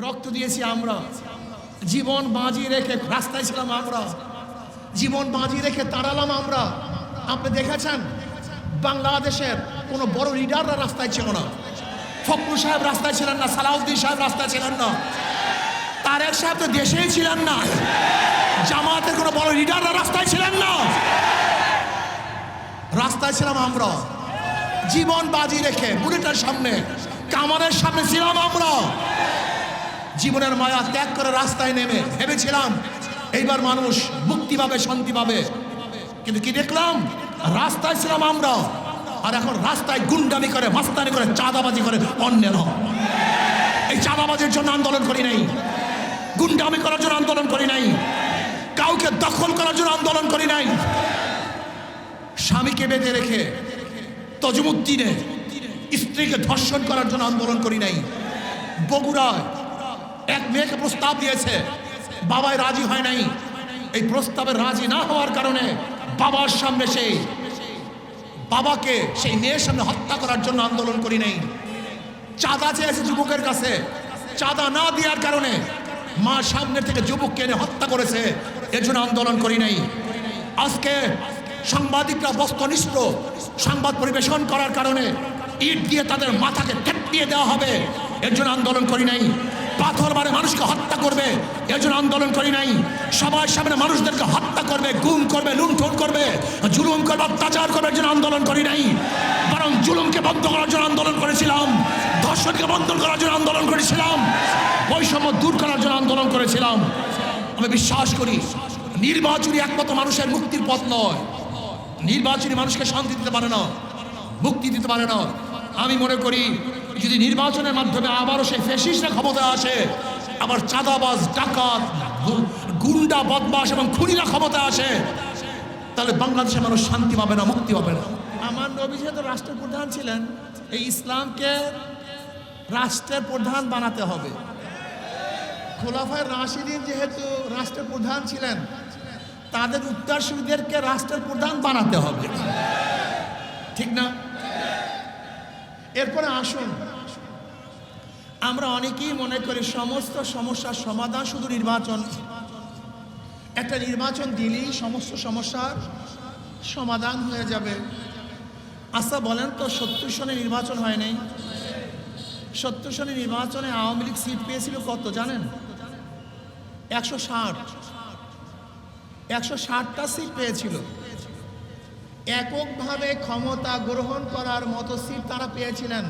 রক্ত দিয়েছি আমরা। জীবন বাজি রেখে রাস্তায় ছিলাম আমরা। জীবন বাজি রেখে তাড়ালাম আমরা। আপনি দেখেছেন? বাংলাদেশের কোনো বড় লিডাররা রাস্তায় ছিল না। ফখরু সাহেব রাস্তায় ছিলেন না, সালাউদ্দিন সাহেব রাস্তায় ছিলেন না। তারেক সাহেব তো দেশেই ছিলেন না। জামাতের কোনো বড় লিডাররা রাস্তায় ছিলেন না। রাস্তায় ছিলাম আমরা। জীবন বাজি রেখে বুলেটের সামনে, কামারের সামনে ছিলাম আমরা। জীবনের মায়া ত্যাগ করে রাস্তায় নেমে ভেবেছিলাম, এইবার মানুষ মুক্তি পাবে, শান্তি পাবে। কিন্তু কি দেখলাম? রাস্তায় ছিলাম আমরা, আর এখন রাস্তায় গুন্ডামি করে, মাস্তানি করে, চাঁদাবাজি করে অন্যের এই চাঁদাবাজির জন্য আন্দোলন করি নাই। গুন্ডামি করার জন্য আন্দোলন করি নাই। কাউকে দখল করার জন্য আন্দোলন করি নাই। স্বামীকে বেঁধে রেখে তজমুদ্দিনে স্ত্রীকে ধর্ষণ করার জন্য আন্দোলন করি নাই। বগুড়ায় এক মেয়েকে প্রস্তাব দিয়েছে, বাবাই রাজি হয় নাই। এই প্রস্তাবে রাজি না হওয়ার কারণে বাবার সামনে সেই বাবাকে সেই মেয়ের সামনে হত্যা করার জন্য আন্দোলন করি নাই। চাঁদা চেয়েছে যুবকের কাছে, চাঁদা না দেওয়ার কারণে মা সামনে থেকে যুবককে এনে হত্যা করেছে এর জন্য আন্দোলন করি নাই। আজকে সাংবাদিকরা বস্ত্রনিষ্ঠ সংবাদ পরিবেশন করার কারণে ইট দিয়ে তাদের মাথাকে ঠেকিয়ে দেওয়া হবে এর জন্য আন্দোলন করি নাই। পাথর মারে মানুষকে হত্যা করবে। এর জন্য আন্দোলন করি নাই। সবার সামনে মানুষদেরকে হত্যা করবে, গুম করবে, লুণ্ঠন করবে, জুলুম করবে, অত্যাচার করবে, এর জন্য আন্দোলন করি নাই। বরং জুলুমকে বন্ধ করার জন্য আন্দোলন করেছিলাম। ধর্ষণকে বন্ধ করার জন্য আন্দোলন করেছিলাম। বৈষম্য দূর করার জন্য আন্দোলন করেছিলাম। আমি বিশ্বাস করি নির্বাচনী একমাত্র মানুষের মুক্তির পথ নয়। নির্বাচনী মানুষকে শান্তি দিতে পারে না, মুক্তি দিতে পারে না। আমি মনে করি যদি নির্বাচনের মাধ্যমে আবারও সেই ফেসিসরা ক্ষমতায় আসে, আবার চাঁদাবাজ, ডাকাত, গুন্ডা বদমাস এবং খুনিরা ক্ষমতায় আসে, তাহলে বাংলাদেশের মানুষ শান্তি পাবে না, মুক্তি পাবে না। আমার নবী যেহেতু রাষ্ট্রপ্রধান ছিলেন, এই ইসলামকে রাষ্ট্রের প্রধান বানাতে হবে। খোলাফায় রাশিদিন যেহেতু রাষ্ট্রপ্রধান ছিলেন, তাদের উত্তরসূরিদেরকে রাষ্ট্রের প্রধান বানাতে হবে। ঠিক না? এরপরে আসুন আমরা অনেকেই মনে করি সমস্ত সমস্যার সমাধান শুধু নির্বাচন। একটা নির্বাচন দিলেই সমস্ত সমস্যার সমাধান হয়ে যাবে। আচ্ছা বলেন তো, সত্তর সনে নির্বাচন হয় নাই? সত্তর সনে নির্বাচনে আওয়ামী লীগ সিট পেয়েছিল কত, জানেন? একশো ষাট। একশো ষাটটা সিট পেয়েছিল। এককভাবে ক্ষমতা গ্রহণ করার মতো সিট তারা পেয়েছিলেন।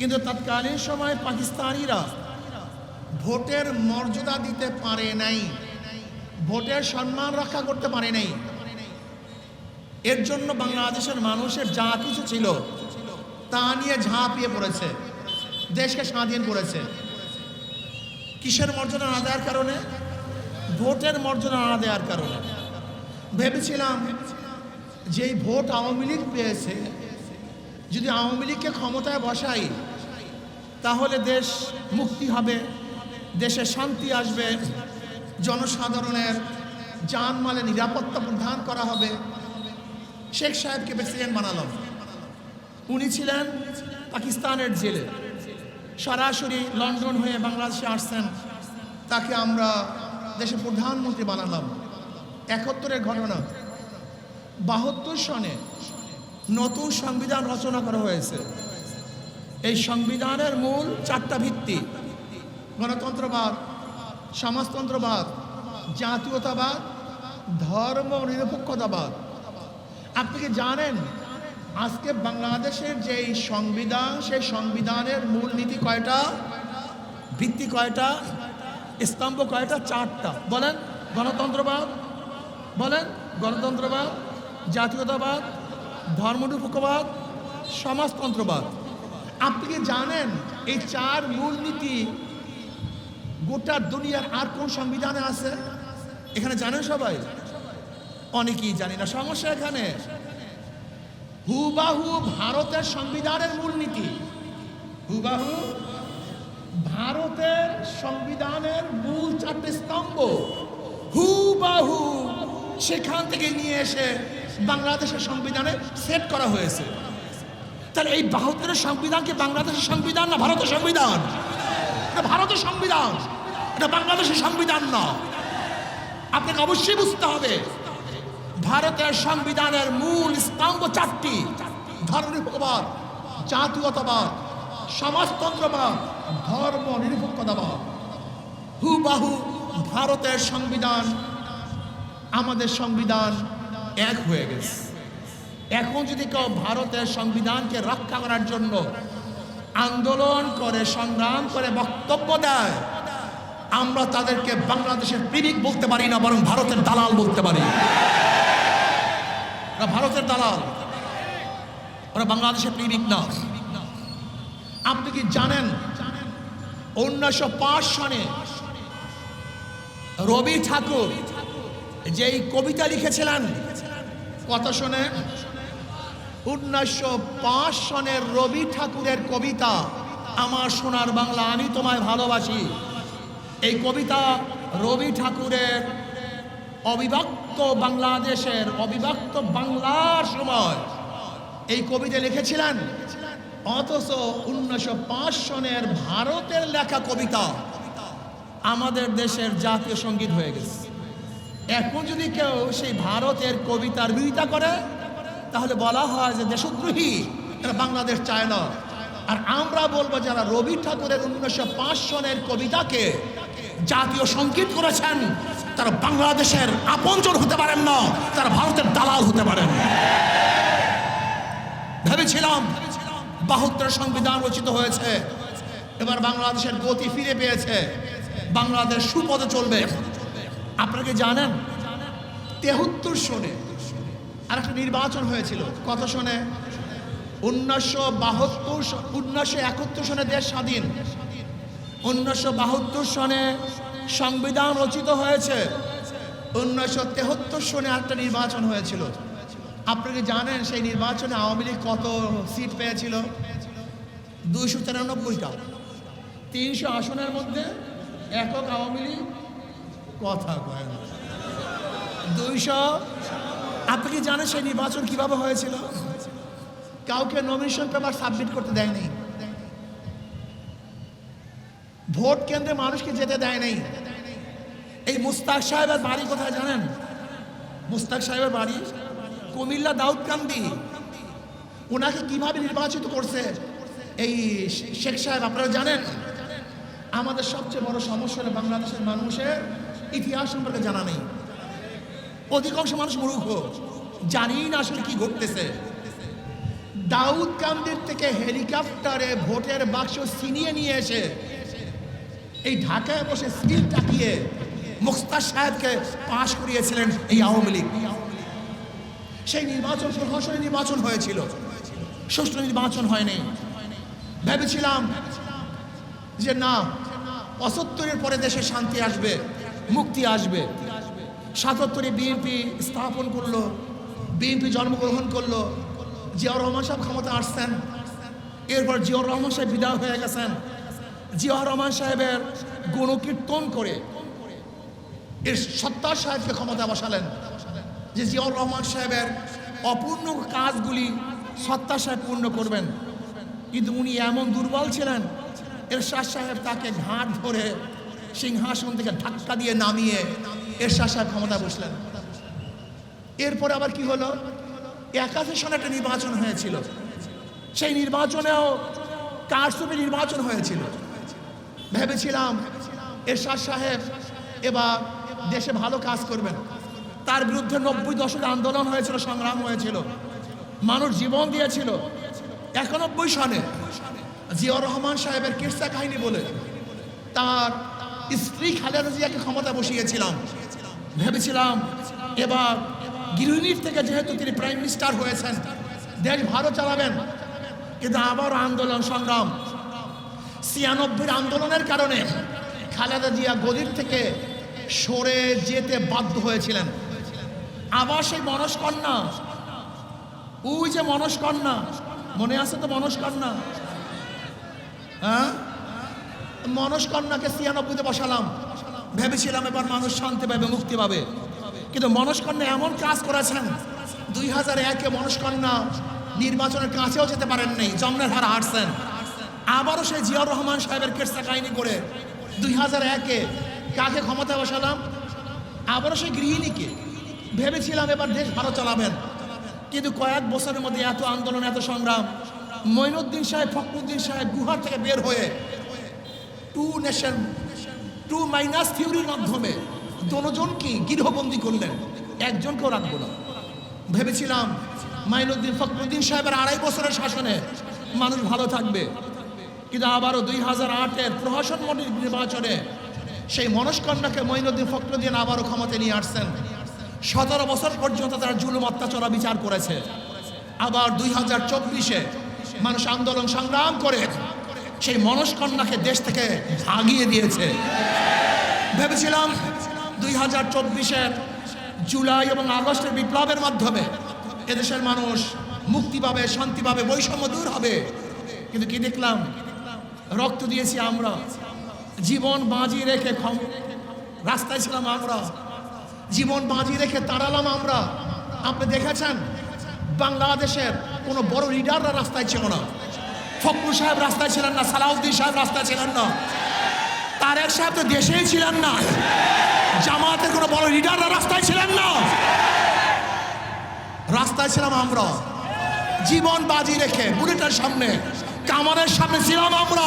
কিন্তু তৎকালীন সময় পাকিস্তানিরা ভোটের মর্যাদা দিতে পারে নাই। ভোটের সম্মান রক্ষা করতে পারে নাই। এর জন্য বাংলাদেশের মানুষের যা কিছু ছিল, তা নিয়ে ঝাঁপিয়ে পড়েছে। দেশকে স্বাধীন করেছে। কিসের মর্যাদা না দেওয়ার কারণে? ভোটের মর্যাদা না দেওয়ার কারণে। ভেবেছিলাম যেই ভোট আওয়ামী লীগ পেয়েছে, যদি আওয়ামী লীগকে ক্ষমতায় বসাই তাহলে দেশ মুক্তি হবে, দেশে শান্তি আসবে, জনসাধারণের জানমালে নিরাপত্তা প্রদান করা হবে। শেখ সাহেবকে প্রেসিডেন্ট বানালাম। উনি ছিলেন পাকিস্তানের জেলে। সরাসরি লন্ডন হয়ে বাংলাদেশে আসছেন। তাকে আমরা দেশের প্রধানমন্ত্রী বানালাম। একাত্তরের ঘটনা। বাহাত্তর সনে নতুন সংবিধান রচনা করা হয়েছে। এই সংবিধানের মূল চারটা ভিত্তি। গণতন্ত্রবাদ, সমাজতন্ত্রবাদ, জাতীয়তাবাদ ধর্ম নিরপেক্ষতাবাদ আপনি কি জানেন আজকে বাংলাদেশের যে সংবিধান, সেই সংবিধানের মূল নীতি কয়টা? ভিত্তি কয়টা? স্তম্ভ কয়টা? চারটা। বলেন, গণতন্ত্রবাদ বলেন, গণতন্ত্রবাদ, জাতীয়তাবাদ, ধর্মনিরপেক্ষবাদ, সমাজতন্ত্রবাদ। আপনি জানেন এই চার মূলনীতি গোটা দুনিয়ার আর কোন সংবিধানে আছে? এখানে জানেন সবাই? অনেকেই জানি না। সমস্যা এখানে। হুবাহু ভারতের সংবিধানের মূলনীতি। হুবাহু ভারতের সংবিধানের মূল চারটে স্তম্ভ। হুবাহু সেখান থেকে নিয়ে এসে বাংলাদেশের সংবিধানে সেট করা হয়েছে। তাহলে এই বাহাত্তরের সংবিধান কি বাংলাদেশের সংবিধান না ভারতের সংবিধান? এটা ভারতের সংবিধান। এটা বাংলাদেশের সংবিধান না। আপনাকে অবশ্যই বুঝতে হবে, ভারতের সংবিধানের মূল স্তম্ভ চারটি। ধর্মনিরপেক্ষবাদ জাতীয়তাবাদ, সমাজতন্ত্রবাদ, ধর্ম নিরপেক্ষতাবাদ। হুবাহু ভারতের সংবিধান, আমাদের সংবিধান এক হয়ে গেছে। এখন যদি কেউ ভারতের সংবিধানকে রক্ষা করার জন্য আন্দোলন করে, সংগ্রাম করে, বক্তব্য দেয়, আমরা তাদেরকে বাংলাদেশের প্রেমিক বলতে পারি না, বরং ভারতের দালাল বলতে পারি। ওরা ভারতের দালাল। ওরা বাংলাদেশের প্রেমিক না। আপনি কি জানেন, উনিশশো পাঁচ সনে রবি ঠাকুর যেই কবিতা লিখেছিলেন, কথা শোনে উনিশশো পাঁচ সনের রবি ঠাকুরের কবিতা, আমার সোনার বাংলা আমি তোমায় ভালোবাসি। এই কবিতা রবি ঠাকুরের অবিভক্ত বাংলাদেশের অবিভক্ত বাংলার সময়। এই কবিতা লিখেছিলেন, অথচ উনিশশো পাঁচ সনের ভারতের লেখা কবিতা আমাদের দেশের জাতীয় সংগীত হয়ে গেছে। এখন যদি কেউ সেই ভারতের কবিতার বিরোধিতা করে তাহলে বলা হয় যে দেশদ্রোহী এরা বাংলাদেশ চায় না। আর আমরা বলব যারা রবি ঠাকুরের উনিশশো পাঁচ সনের কবিতাকে জাতীয় সংগীত করেছেন, তারা বাংলাদেশের আপনজন হতে পারেন না, তারা ভারতের দালাল হতে পারেন। ভেবেছিলাম বাহাত্তর সংবিধান রচিত হয়েছে, এবার বাংলাদেশের গতি ফিরে পেয়েছে, বাংলাদেশ সুপদে চলবে। আপনারা কি জানেন? তেহত্তর সনে আর একটা নির্বাচন হয়েছিল। কত সনে উনিশশো বাহাত্তর উনিশশো একাত্তর সনে দেশ স্বাধীন। উনিশশো বাহাত্তর সনে সংবিধান রচিত হয়েছে। উনিশশো তেহত্তর সনে একটা নির্বাচন হয়েছিল। আপনি কি জানেন সেই নির্বাচনে আওয়ামী লীগ কত সিট পেয়েছিল? দুইশো তিরানব্বইটা। তিনশো আসনের মধ্যে একক আওয়ামী লীগ কথা কয় দুইশো আপনি কি জানেন সেই নির্বাচন কীভাবে হয়েছিল? কাউকে নমিনেশন পেপার সাবমিট করতে দেয়নি। ভোট কেন্দ্রে মানুষকে যেতে দেয় নাই এই মুস্তাক সাহেবের বাড়ি কোথায় জানেন? মুস্তাক সাহেবের বাড়ি কুমিল্লা দাউদকান্দি। ওনাকে কীভাবে নির্বাচিত করছে? এই শেখ সাহেব, আপনারা জানেন? আমাদের সবচেয়ে বড় সমস্যা হলো বাংলাদেশের মানুষের ইতিহাস সম্পর্কে জানা নেই। অধিকাংশ মানুষ মূর্খ। জানি না আসলে কি ঘটতেছে। দাউদ কান্দির থেকে হেলিকপ্টারে ভোটের বাক্স ছিনিয়ে নিয়ে এসে এই ঢাকায় বসে স্টিল টাকিয়ে মুস্তার সাহেবকে পাশ করিয়েছিলেন এই আওয়ামী লীগ। সেই নির্বাচন প্রহসনী নির্বাচন হয়েছিল। সুষ্ঠু নির্বাচন হয়নি। ভেবেছিলাম যে না পঁচাত্তরের পরে দেশে শান্তি আসবে, মুক্তি আসবে। সাতাত্তরে বিএনপি স্থাপন করল বিএনপি জন্মগ্রহণ করল, জিয়াউর রহমান সাহেব ক্ষমতা আসছেন। এরপর জিয়াউর রহমান সাহেব বিদায় হয়ে গেছেন। জিয়াউর রহমান সাহেবের গুণকীর্তন করে এর সত্তার সাহেবকে ক্ষমতা বসালেন, যে জিয়াউর রহমান সাহেবের অপূর্ণ কাজগুলি সত্তার সাহেব পূর্ণ করবেন। কিন্তু উনি এমন দুর্বল ছিলেন, এরশাদ সাহেব তাকে ঘাট ধরে সিংহাসন থেকে ধাক্কা দিয়ে নামিয়ে এরশাদ সাহেব ক্ষমতা বসলেন। এরপরে আবার কি হলো? একাশি সনে একটা নির্বাচন হয়েছিল। সেই নির্বাচনেও কারসুপি নির্বাচন হয়েছিল। ভেবেছিলাম এরশাদ সাহেব এবার দেশে ভালো কাজ করবেন। তার বিরুদ্ধে নব্বই দশকে আন্দোলন হয়েছিল, সংগ্রাম হয়েছিল। মানুষ জীবন দিয়েছিল। একানব্বই সনে জিয়াউর রহমান সাহেবের কিরসা কাহিনী বলে তার স্ত্রী খালেদা জিয়াকে ক্ষমতা বসিয়েছিলাম। ভেবেছিলাম এবার গৃহিণীর থেকে যেহেতু তিনি প্রাইম মিনিস্টার হয়েছেন, দেশ ভালো চালাবেন। কিন্তু আবার আন্দোলন সংগ্রাম। ছিয়ানব্বই আন্দোলনের কারণে খালেদা জিয়া গদির থেকে সরে যেতে বাধ্য হয়েছিলেন। আবার সেই মনস্কন্যা ওই যে মনস্কন্যা মনে আছে তো মনস্কন্যা হ্যাঁ? মনস্কন্যাকে ছিয়ানব্বইতে বসালাম। ভেবেছিলাম এবার মানুষ শান্তি পাবে, মুক্তি পাবে। কিন্তু মনস্কন্যা এমন কাজ করেছেন, দুই হাজার একে মনস্কন্যা নির্বাচনের কাছেও যেতে পারেন নাই, জমনের হার হারছেন। আবারও সেই জিয়াউর রহমান সাহেবের কেসা কাহিনী করে দুই হাজার একে কাকে ক্ষমতা বসালাম? আবারও সেই গৃহিণীকে। ভেবেছিলাম এবার দেশ ভালো চালাবেন। কিন্তু কয়েক বছরের মধ্যে এত আন্দোলন, এত সংগ্রাম মঈনুদ্দিন সাহেব, ফখরুদ্দিন সাহেব গুহার থেকে বের হয়ে টু নেশন, টু মাইনাস থিওরির মাধ্যমে দনোজনকে গৃহবন্দী করলেন, একজনকেও রাখব না। ভেবেছিলাম মাইনুদ্দিন ফখরুদ্দিন সাহেবের আড়াই বছরের শাসনে মানুষ ভালো থাকবে, কিন্তু আবারও দুই হাজার আটের প্রহসন মন্ডল নির্বাচনে সেই মনস্কন্যাকে মঈনুদ্দিন ফখরুদ্দিন আবারও ক্ষমতা নিয়ে আসছেন। সতেরো বছর পর্যন্ত তারা জুলুম, অত্যাচার বিচার করেছে। আবার দুই হাজার চব্বিশে মানুষ আন্দোলন সংগ্রাম করে সেই মনস্কন্যাকে দেশ থেকে আগিয়ে দিয়েছে। ভেবেছিলাম দুই হাজার চব্বিশের জুলাই এবং আগস্টের বিপ্লবের মাধ্যমে এদেশের মানুষ মুক্তি পাবে, শান্তি পাবে, বৈষম্য দূর হবে। কিন্তু কি দেখলাম? রক্ত দিয়েছি আমরা। জীবন বাজি রেখে রাস্তায় ছিলাম আমরা। জীবন বাজি রেখে তাড়ালাম আমরা। আপনি দেখেছেন? বাংলাদেশের কোনো বড় লিডাররা রাস্তায় ছিল না। ফখরুল সাহেব রাস্তায় ছিলেন না, সালাউদ্দিন সাহেব রাস্তায় ছিলেন না। তারেক সাহেব তো দেশেই ছিলেন না। জামাতের কোনো বড় লিডাররা রাস্তায় ছিলেন না। রাস্তায় ছিলাম আমরা। জীবন বাজি রেখে, বুলেটের সামনে কামারের সামনে ছিলাম আমরা।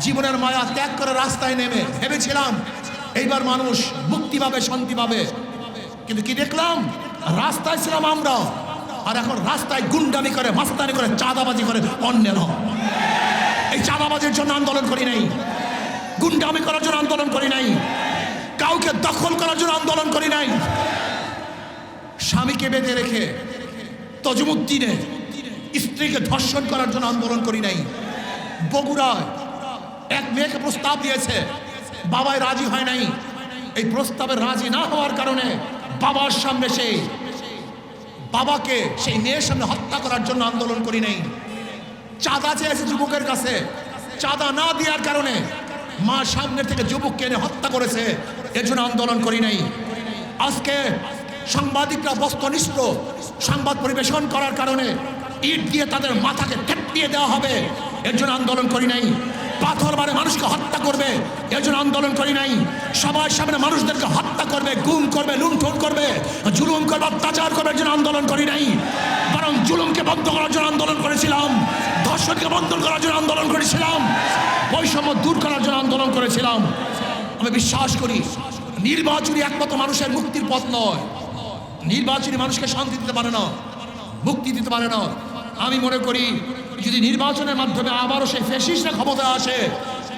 জীবনের মায়া ত্যাগ করে রাস্তায় নেমে ভেবেছিলাম, এইবার মানুষ মুক্তি পাবে, শান্তি পাবে। কিন্তু কি দেখলাম? রাস্তায় ছিলাম আমরা। আর এখন রাস্তায় গুন্ডামি করে, মাস্তানি করে, চাঁদাবাজি করে অন্যের এই চাঁদাবাজির জন্য আন্দোলন করি নাই। গুন্ডামি করার জন্য আন্দোলন করি নাই। কাউকে দখল করার জন্য আন্দোলন করি নাই। স্বামীকে বেঁধে রেখে তজমুদ্দিনে স্ত্রীকে ধর্ষণ করার জন্য আন্দোলন করি নাই। বগুড়ায় এক মেয়েকে প্রস্তাব দিয়েছে বাবায় রাজি হয় নাই। এই প্রস্তাবে রাজি না হওয়ার কারণে বাবার সামনে সেই বাবাকে সেই মেয়ের সামনে হত্যা করার জন্য আন্দোলন করি নাই। চাঁদা চেয়েছে যুবকের কাছে। চাঁদা না দেওয়ার কারণে মা সামনে থেকে যুবককে এনে হত্যা করেছে। এর জন্য আন্দোলন করি নাই। আজকে সাংবাদিকরা বস্তুনিষ্ঠ সংবাদ পরিবেশন করার কারণে ইট দিয়ে তাদের মাথাকে ঠেপ দিয়ে দেওয়া হবে। এর জন্য আন্দোলন করি নাই। পাথর মারে মানুষকে হত্যা করবে। এর জন্য আন্দোলন করি নাই। সবার সামনে মানুষদেরকে হত্যা করবে, গুম করবে, লুণ্ঠন করবে, জুলুম করবে, অত্যাচার করবে, এর জন্য আন্দোলন করি নাই। বরং জুলুমকে বন্ধ করার জন্য আন্দোলন করেছিলাম। ধর্ষণকে বন্ধ করার জন্য আন্দোলন করেছিলাম। বৈষম্য দূর করার জন্য আন্দোলন করেছিলাম। আমি বিশ্বাস করি, নির্বাচনী একমাত্র মানুষের মুক্তির পথ নয়। নির্বাচনী মানুষকে শান্তি দিতে পারে না। মুক্তি দিতে পারে না। আমি মনে করি, যদি নির্বাচনের মাধ্যমে আবারও সেই ফেসিসরা ক্ষমতা আসে,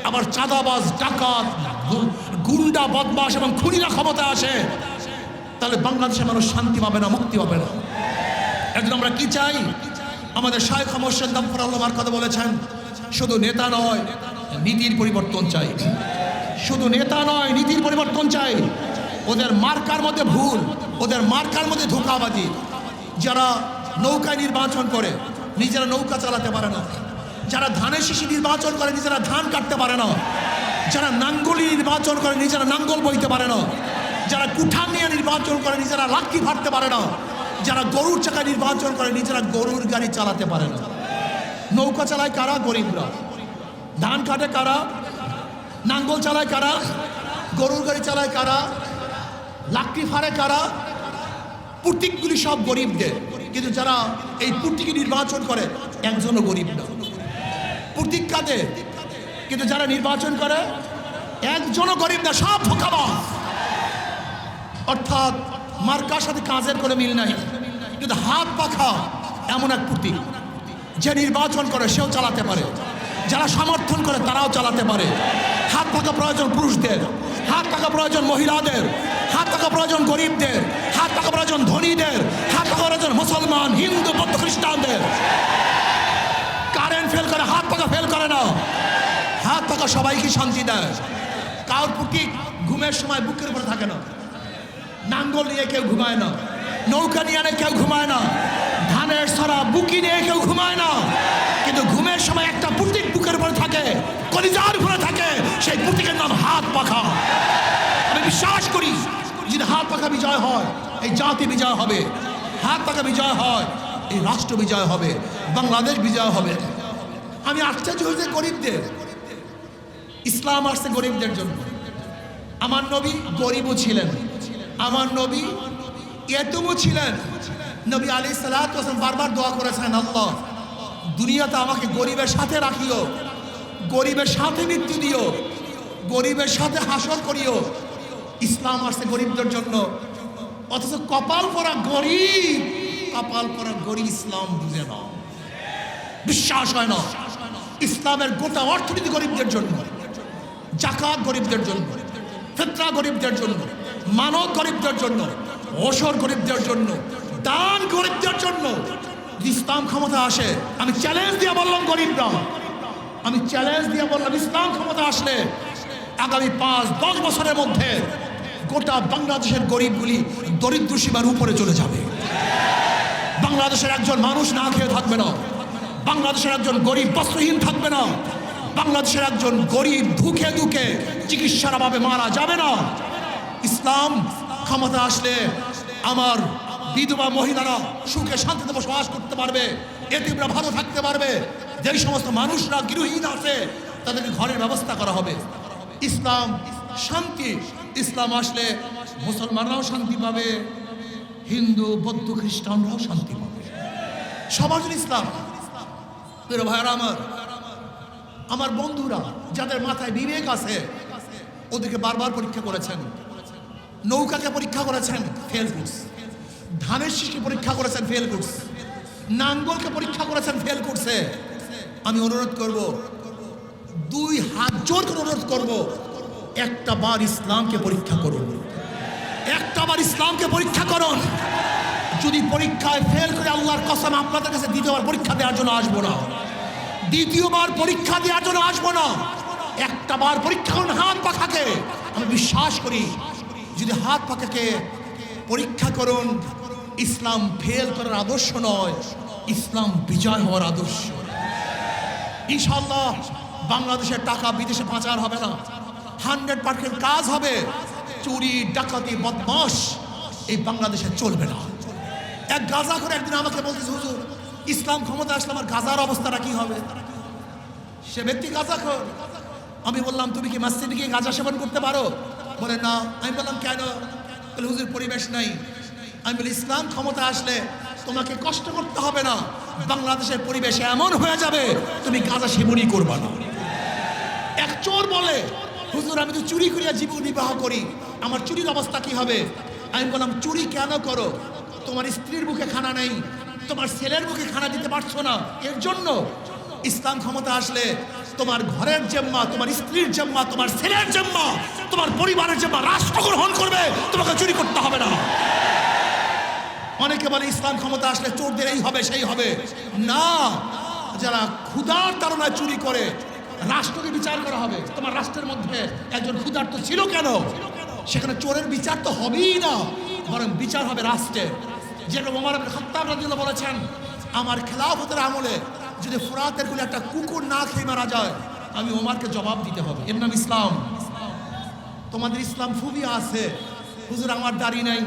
আবার চাঁদাবাজ, ডাকাত, গুন্ডা বদমাস এবং খুনিরা ক্ষমতা আসে, তাহলে বাংলাদেশের মানুষ শান্তি পাবে না, মুক্তি পাবে না। একজন আমরা কি চাই? আমাদের শায়েখ মোর্শেদ দাম্পর আল্লামার কথা বলেছেন, শুধু নেতা নয়, নীতির পরিবর্তন চাই। শুধু নেতা নয়, নীতির পরিবর্তন চাই। ওদের মার্কার মধ্যে ভুল, ওদের মার্কার মধ্যে ধোকাবাজি। যারা নৌকায় নির্বাচন করে, নিজেরা নৌকা চালাতে পারে না। যারা ধানের শিশি নির্বাচন করে, নিজেরা ধান কাটতে পারে না। যারা নাঙ্গলি নির্বাচন করে, নিজেরা নাঙ্গল বইতে পারে না। যারা কুঠান নিয়ে নির্বাচন করে, নিজেরা লাঠি ফাটতে পারে না। যারা গরুর চাকা নির্বাচন করে, নিজেরা গরুর গাড়ি চালাতে পারে না। নৌকা চালায় কারা? গরিবরা। ধান কাটে কারা? নাঙ্গল চালায় কারা? গরুর গাড়ি চালায় কারা? লাকড়ি ফাড়ে কারা? প্রতীকগুলি সব গরিবদের। কিন্তু যারা এই প্রতীকে নির্বাচন করে, একজনও গরিব না। প্রতীক কাদের কিন্তু যারা নির্বাচন করে, একজনও গরিব না, সব ধোকাবাজ অর্থাৎ মার্কার সাথে কাজের কোনো মিল নাই। কিন্তু হাত পাখা এমন এক প্রতীক যে নির্বাচন করে, সেও চালাতে পারে। যারা সমর্থন করে, তারাও চালাতে পারে। হাত পাখা প্রয়োজন পুরুষদের, হাত পাখা প্রয়োজন মহিলাদের। পাখা প্রয়োজন গরিবদের, হাত পাখা প্রয়োজন ধনীদের, হাত পাখা প্রয়োজন মুসলমান, হিন্দু, বৌদ্ধ, খ্রিস্টানদের। কারেন্ট ফেল করে, হাত পাখা ফেল করে না। হাত পাখা সবাইকে শান্তি দেয়। কার প্রতীক ঘুমের সময় বুকের উপরে থাকে না। নাঙ্গল নিয়ে কেউ ঘুমায় না। নৌকা নিয়ে কেউ ঘুমায় না। ধানের সরা, বুকি নিয়ে কেউ ঘুমায় না। কিন্তু ঘুমের সময় একটা পুটিক বুকের উপরে থাকে, কলিজার উপরে থাকে, সেই পুটিকের নাম হাত পাখা। আমি বিশ্বাস করি যদি হাত পাখা বিজয় হয়, এই জাতি বিজয় হবে। হাত পাখা বিজয় হয়, এই রাষ্ট্র বিজয় হবে, বাংলাদেশ বিজয় হবে। আমি আশ্চর্য হয়েছে গরিবদের। ইসলাম আসছে গরিবদের জন্য। আমার নবী গরিবও ছিলেন। আমার নবী এতমও ছিলেন। নবী আলী সালাম বারবার দোয়া করেছেন আল্লাহ, দুনিয়াতে আমাকে গরিবের সাথে রাখিও। গরিবের সাথে মৃত্যু দিও। গরিবের সাথে হাসর করিও। ইসলাম আসছে গরিবদের জন্য। অথচ কপাল পরা গরিব, কপাল পরা গরিব ইসলাম বুঝে না। বিশ্বাস হয় না। ইসলামের গোটা অর্থনীতি গরিবদের জন্য। জাকাত গরিবদের জন্য। ফেতরা গরিবদের জন্য। মানব গরিবদের জন্য। অসর গরিবদের জন্য। দান গরিবদের জন্য। ইসলাম ক্ষমতা আসে, আমি চ্যালেঞ্জ দিয়ে বললাম গরিবরা। আমি চ্যালেঞ্জ দিয়ে বললাম ইসলাম ক্ষমতা আসলে আগামী পাঁচ, দশ বছরের মধ্যে গোটা বাংলাদেশের গরিবগুলি দরিদ্র সীমার উপরে চলে যাবে। বাংলাদেশের একজন মানুষ না খেয়ে থাকবে না। বাংলাদেশের একজন গরিব বস্ত্রহীন থাকবে না। বাংলাদেশের একজন গরিব ধুকে ধুকে চিকিৎসার অভাবে মারা যাবে না। ইসলাম ক্ষমতা আসলে আমার বিধবা মহিলারা সুখে শান্তিতে বসবাস করতে পারবে এতিমরা ভালো থাকতে পারবে। যেই সমস্ত মানুষরা গৃহহীন আছে, তাদেরকে ঘরের ব্যবস্থা করা হবে। ইসলাম শান্তি ইসলাম আসলে মুসলমানরাও শান্তি পাবে, হিন্দু, বৌদ্ধ, খ্রিস্টানরাও শান্তি পাবে। সবার ইসলাম। ভাইয়ারা আমার আমার বন্ধুরা যাদের মাথায় বিবেক আছে, ওদেরকে বারবার পরীক্ষা করেছেন। নৌকাকে পরীক্ষা করেছেন ফেল করছে ধানের শীষকে পরীক্ষা করেছেন ফেল করছে নাঙ্গলকে পরীক্ষা করেছেন ফেল করছে আমি অনুরোধ করব, দুই হাত জোর করে অনুরোধ করব একটা বার ইসলামকে পরীক্ষা করুন। একটা বার ইসলামকে পরীক্ষা করুন। যদি পরীক্ষায় ফেল করে আল্লাহর কসম আপনাদের কাছে দ্বিতীয়বার পরীক্ষা দেওয়ার জন্য আসব না। দ্বিতীয়বার পরীক্ষা দেওয়ার জন্য আসব না। একটা বার পরীক্ষা করুন হাত পাখাকে। আমি বিশ্বাস করি, যদি হাত পাখাকে পরীক্ষা করুন, ইসলাম ফেল করার আদর্শ নয়, ইসলাম বিজয় হওয়ার আদর্শ। ইনশাল্লাহ বাংলাদেশের টাকা বিদেশে পাচার হবে না। হান্ড্রেড পার্সেন্ট কাজ হবে। চুরি, ডাকাতি বদমাস এই বাংলাদেশে চলবে না। এক গাজা করে একদিন আমাকে বলতেছে, হুজুর, ইসলাম ক্ষমতা আসলে আমার গাজার অবস্থাটা কি হবে? সে ব্যক্তি গাজা খোর। আমি বললাম, তুমি কি মসজিদে গিয়ে গাঁজা সেবন করতে পারো? বলে, না। আমি বললাম, কেন? হুজুর, পরিবেশ নাই। আমি বলি, ইসলাম ক্ষমতা আসলে তোমাকে কষ্ট করতে হবে না। বাংলাদেশের পরিবেশ এমন হয়ে যাবে, তুমি গাঁজা সেবনই করবা না। এক চোর বলে হুজুর, আমি তো চুরি করিয়া জীবন নির্বাহ করি। আমার চুরির অবস্থা কি হবে? আমি বললাম, চুরি কেন করো? তোমার স্ত্রীর মুখে খানা নেই, তোমার ছেলের মুখে খানা দিতে পারছ না। এর জন্য ইসলাম ক্ষমতা আসলে তোমার ঘরের জেম্মা, তোমার স্ত্রীর জেম্মা, তোমার ছেলের জেম্মা, তোমার পরিবারের জেম্মা রাষ্ট্র গ্রহণ করবে, তোমাকে চুরি করতে হবে না। অনেকে বলে, ইসলাম ক্ষমতা আসলে চোরদের এই হবে, সেই হবে। না, যারা ক্ষুধার তাড়নায় চুরি করে রাষ্ট্রকে বিচার করা হবে। তোমার রাষ্ট্রের মধ্যে একজন ক্ষুধার্ত ছিল কেন? সেখানে চোরের বিচার তো হবেই না, বরং বিচার হবে রাষ্ট্রের ওমর আব্দুল খাত্তাব রাদিয়াল্লাহু বলেছেন, আমার খেলাফতের আমলে যদি ফুরাতের কোলে একটা কুকুর না খেয়ে মারা যায়, আমি ওমারকে জবাব দিতে হবে। এর নাম ইসলাম। তোমাদের ইসলাম খুবই আছে। হুজুর, আমার দাড়ি নাই,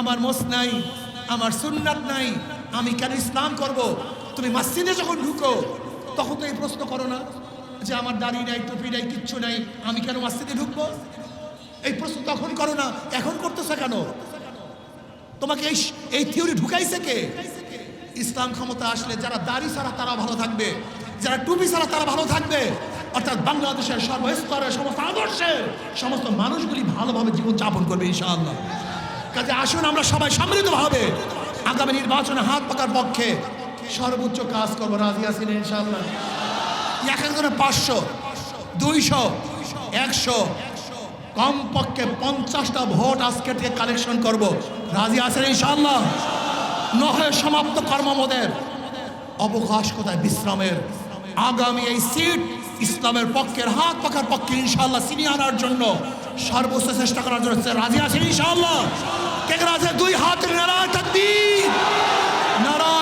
আমার মোস নাই, আমার সুন্নাত নাই, আমি কেন ইসলাম করব? তুমি মসজিদে যখন ঢুকো, তখন তো এই প্রশ্ন করো না। যে আমার দাড়ি নাই, টুপি নাই, কিচ্ছু নাই, আমি কেন মসজিদে ঢুকবো? এই প্রশ্ন তখন করো না, এখন করতেছে কেন? তোমাকে এই এই থিওরি ঢুকাইছে কে? ইসলাম ক্ষমতা আসলে যারা দাড়ি ছাড়া তারা ভালো থাকবে, যারা টুপি ছাড়া তারা ভালো থাকবে। অর্থাৎ বাংলাদেশের সর্বস্তরের সমস্ত আদর্শের সমস্ত মানুষগুলি ভালোভাবে জীবন যাপন করবে, ইনশাআল্লাহ। কাজে আসুন আমরা সবাই সম্মিলিতভাবে আগামী নির্বাচনে হাত পাকার পক্ষে সর্বোচ্চ কাজ করব, রাজি আছেন ইনশাআল্লাহ। এক একজনে পাঁচশো, দুইশো, একশো, কমপক্ষে পঞ্চাশটা ভোট আজকে থেকে কালেকশন করব। রাজি আছেন ইনশাআল্লাহ? নহে সমাপ্ত কর্মমদের। অবকাশ কোথায়? বিশ্রামের। আগামী এই সিট ইসলামের পক্ষের হাত পাখার পক্ষে ইনশাল্লাহ সিনিয়ে আনার জন্য সর্বোচ্চ চেষ্টা করার জন্য রাজি আছেন ইনশাআল্লাহ। কে রাজি? দুই হাত, নারায় তাকবীর। নারায়